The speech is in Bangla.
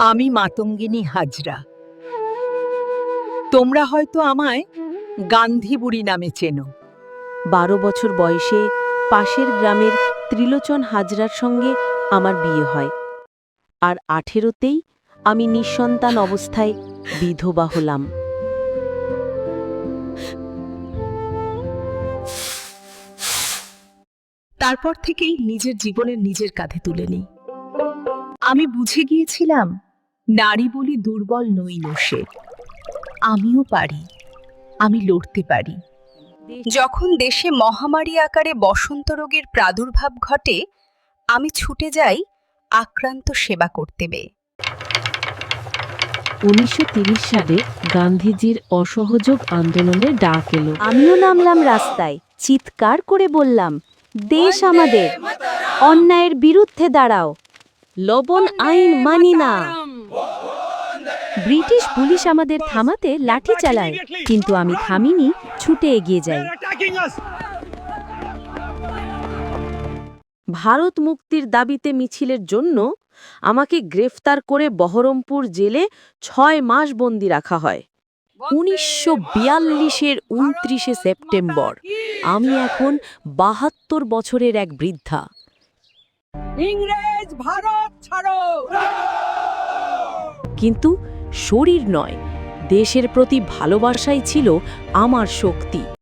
আমি মাতঙ্গিনী হাজরা। তোমরা হয়তো আমায় গান্ধী বুড়ি নামে চেনো। বারো বছর বয়সে পাশের গ্রামের ত্রিলোচন হাজরার সঙ্গে আমার বিয়ে হয়। আর আঠেরোতেই আমি নিঃসন্তান অবস্থায় বিধবা হলাম। তারপর থেকেই নিজের জীবনের নিজের কাঁধে তুলে নিই। আমি বুঝে গিয়েছিলাম নারী বলি দুর্বল নই সে। আমিও পারি আমি লড়তে পারি। যখন দেশে মহামারী আকারে বসন্ত রোগের প্রাদুর্ভাব ঘটে আমি ছুটে যাই আক্রান্ত সেবা করতে বে উনিশশো সালে গান্ধীজির অসহযোগ আন্দোলনের ডাক এলো। আমিও নামলাম রাস্তায় চিৎকার করে বললাম দেশ আমাদের অন্যায়ের বিরুদ্ধে দাঁড়াও। লবণ আইন মানি না। ব্রিটিশ পুলিশ আমাদের থামাতে লাঠি চালায় কিন্তু আমি থামিনি ছুটে এগিয়ে যাই। ভারত মুক্তির দাবিতে মিছিলের জন্য আমাকে গ্রেফতার করে বহরমপুর জেলে ছয় মাস বন্দি রাখা হয়। উনিশশো বিয়াল্লিশের উনত্রিশে সেপ্টেম্বর। আমি এখন বাহাত্তর বছরের এক বৃদ্ধা। ইংরেজ ভারত ছাড়ো! কিন্তু শরীর নয় দেশের প্রতি ভালোবাসাই ছিল আমার শক্তি।